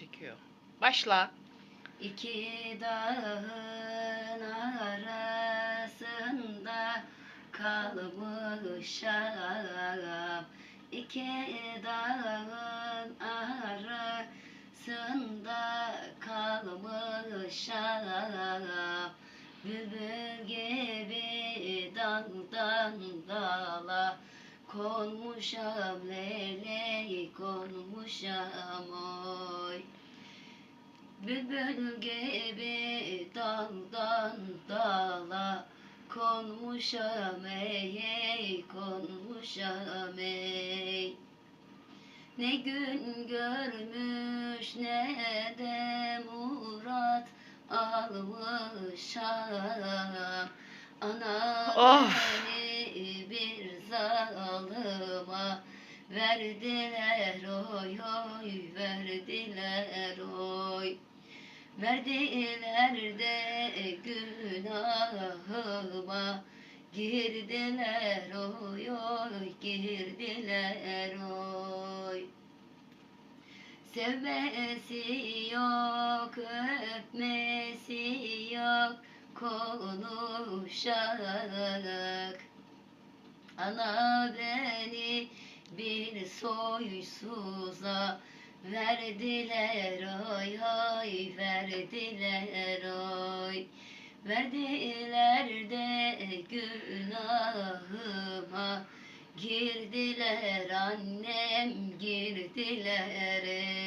çekiyor. Başla. İki dağın arasında kalmışam İki dağın arasında kalmışam Bülbül gibi daldan dala Konmuşam leyleği konmuşam oy Bülbül gibi daldan dala Konmuşam ey ey konmuşam ey Ne gün görmüş ne de murat almışam Ana Oh. Verdiler oy oy verdiler oy. Verdiler de günahıma. Girdiler oy oy girdiler oy. Sevmesi yok, öpmesi yok konuşarak Ana beni bir soysuza verdiler oy oy verdiler oy. Verdiler de günahıma Girdiler annem girdiler ey